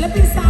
ศิลปินสาว